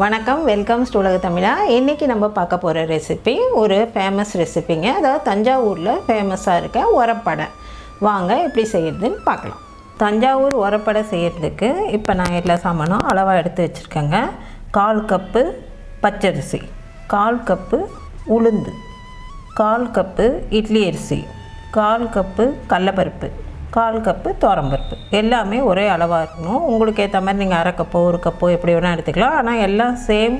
வணக்கம் வெல்கம் ஸ்டூலக தமிழா. இன்றைக்கி நம்ம பார்க்க போகிற ரெசிபி ஒரு ஃபேமஸ் ரெசிபிங்க அதாவது தஞ்சாவூரில் ஃபேமஸாக இருக்க உரப்படை. வாங்க எப்படி செய்கிறதுன்னு பார்க்கலாம். தஞ்சாவூர் உரப்படை செய்கிறதுக்கு இப்போ நான் எல்லா சாமானும் அளவாக எடுத்து வச்சுருக்கேங்க. கால் கப்பு பச்சரிசி கால் கப்பு உளுந்து கால் கப்பு இட்லி அரிசி கால் கப்பு கடலப்பருப்பு. கால் கப்பு துவரம்பருப்பு எல்லாமே ஒரே அளவாக இருக்கணும். உங்களுக்கு ஏற்ற மாதிரி நீங்கள் அரை கப்போ ஒரு கப்போ எப்படி வேணால் எடுத்துக்கலாம். ஆனால் எல்லாம் சேம்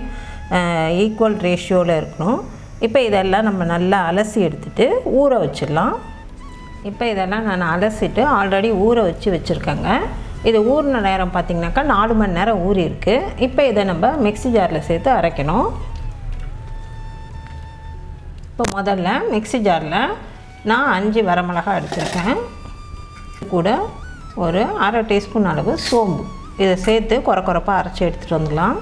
ஈக்குவல் ரேஷியோவில் இருக்கணும். இப்போ இதெல்லாம் நம்ம நல்லா அலசி எடுத்துகிட்டு ஊற வச்சிடலாம். இப்போ இதெல்லாம் நான் அலசிட்டு ஆல்ரெடி ஊற வச்சு வச்சுருக்கேங்க. இது ஊறின நேரம் பார்த்திங்கனாக்கா நாலு மணி நேரம் ஊறி இருக்குது இப்போ இதை நம்ம மிக்ஸி ஜாரில் சேர்த்து அரைக்கணும். இப்போ முதல்ல மிக்ஸி ஜாரில் நான் அஞ்சு வரமிளகா எடுத்திருக்கேன். கூட ஒரு அரை டீஸ்பூன் அளவு சோம்பு. இதை சேர்த்து குறை குறைப்பாக அரைச்சி எடுத்துகிட்டு வந்துடலாம்.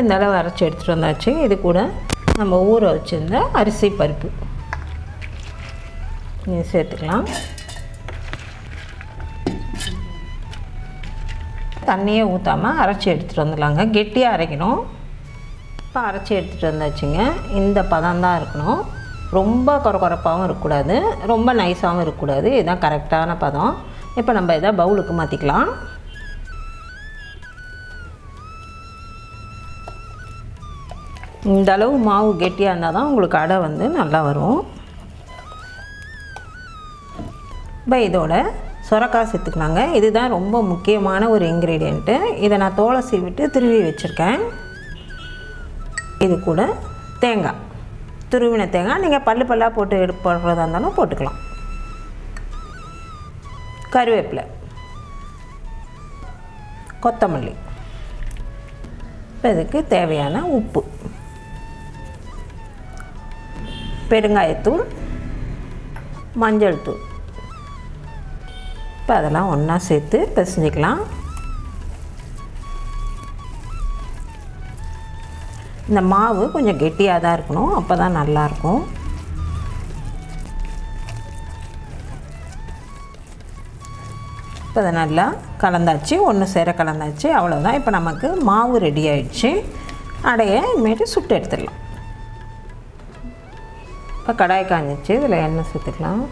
இந்த அளவு அரைச்சி எடுத்துகிட்டு வந்தாச்சு. இது கூட நம்ம ஊற வச்சுருந்த அரிசி பருப்பு. இது சேர்த்துக்கலாம். தண்ணியே ஊற்றாமல் அரைச்சி எடுத்துகிட்டு வந்துடலாங்க. கெட்டியாக அரைக்கணும். இப்போ அரைச்சி எடுத்துகிட்டு வந்தாச்சுங்க. இந்த பதம் தான் இருக்கணும். ரொம்ப குறக்குறப்பாகவும் இருக்கக்கூடாது. ரொம்ப நைஸாகவும் இருக்கக்கூடாது. இதுதான் கரெக்டான பதம். இப்போ நம்ம இதை பவுலுக்கு மாற்றிக்கலாம் இந்த அளவு மாவு கெட்டியாக இருந்தால் தான் உங்களுக்கு அடை வந்து நல்லா வரும். இப்போ இதோட சுரக்காய் சேர்த்துக்கலாங்க. இதுதான் ரொம்ப முக்கியமான ஒரு இன்க்ரீடியண்ட்டு இதை நான் தோலை சீவிட்டு திருவி வச்சுருக்கேன். இது கூட தேங்காய். துருவின தேங்காய் நீங்கள் பல்லு பல்லாக போட்டு எடு போடுறதா இருந்தாலும் போட்டுக்கலாம். கருவேப்பிலை. கொத்தமல்லி. இப்போ இதுக்கு தேவையான உப்பு. பெருங்காயத்தூள். மஞ்சள் தூள். இப்போ அதெல்லாம் ஒன்றா சேர்த்து பிசைஞ்சிக்கலாம். இந்த மாவு கொஞ்சம் கெட்டியாக தான் இருக்கணும். அப்போ தான் நல்லாயிருக்கும் இப்போ அதை நல்லா கலந்தாச்சு. ஒன்று சேர கலந்தாச்சு. அவ்வளோதான் இப்போ நமக்கு மாவு ரெடி ஆயிடுச்சு. அடைய இனிமேட்டு சுட்டு எடுத்துடலாம். இப்போ கடாய் காஞ்சிச்சு. இதில் எண்ணெய் சேர்த்துக்கலாம்.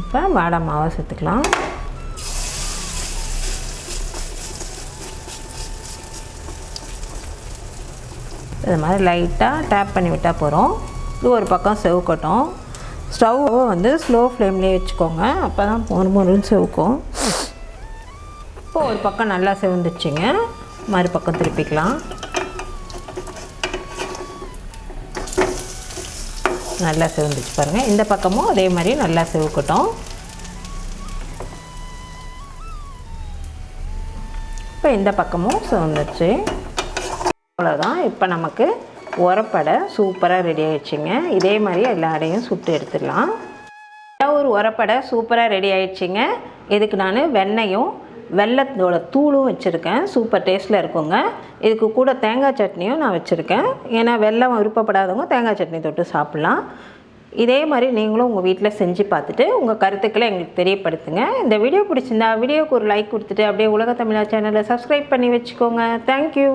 இப்போ வாடை மாவை சேர்த்துக்கலாம். இது மாதிரி லைட்டாக டேப் பண்ணி விட்டால் போகிறோம் இது ஒரு பக்கம் செவுக்கட்டும் ஸ்டவ்வை வந்து ஸ்லோ ஃப்ளேம்லேயே வச்சுக்கோங்க. அப்போ தான் ஒரு மொறுன்னு செவுக்கும். இப்போ ஒரு பக்கம் நல்லா செவந்துச்சுங்க மறு பக்கம் திருப்பிக்கலாம். நல்லா செவந்துச்சு பாருங்கள் இந்த பக்கமும் அதே மாதிரி நல்லா செவுக்கட்டும். இப்போ இந்த பக்கமும் செவந்துச்சு அவ்வளோதான் இப்போ நமக்கு உரப்படை சூப்பராக ரெடி ஆயிடுச்சுங்க. இதே மாதிரி எல்லா அடையும் சுட்டு எடுத்துடலாம். ஒரு உரப்படை சூப்பராக ரெடி ஆயிடுச்சுங்க. இதுக்கு நான் வெண்ணையும் வெள்ளத்தோட தூளும் வச்சுருக்கேன். சூப்பர் டேஸ்ட்டில் இருக்குங்க. இதுக்கு கூட தேங்காய் சட்னியும் நான் வச்சுருக்கேன். ஏன்னா வெள்ளம் விருப்பப்படாதவங்க தேங்காய் சட்னி தொட்டு சாப்பிட்லாம். இதே மாதிரி நீங்களும் உங்கள் வீட்டில் செஞ்சு பார்த்துட்டு உங்கள் கருத்துக்களை எங்களுக்கு தெரியப்படுத்துங்க. இந்த வீடியோ பிடிச்சிருந்தா வீடியோக்கு ஒரு லைக் கொடுத்துட்டு அப்படியே உலக தமிழா சேனலை சப்ஸ்கிரைப் பண்ணி வச்சுக்கோங்க. தேங்க்யூ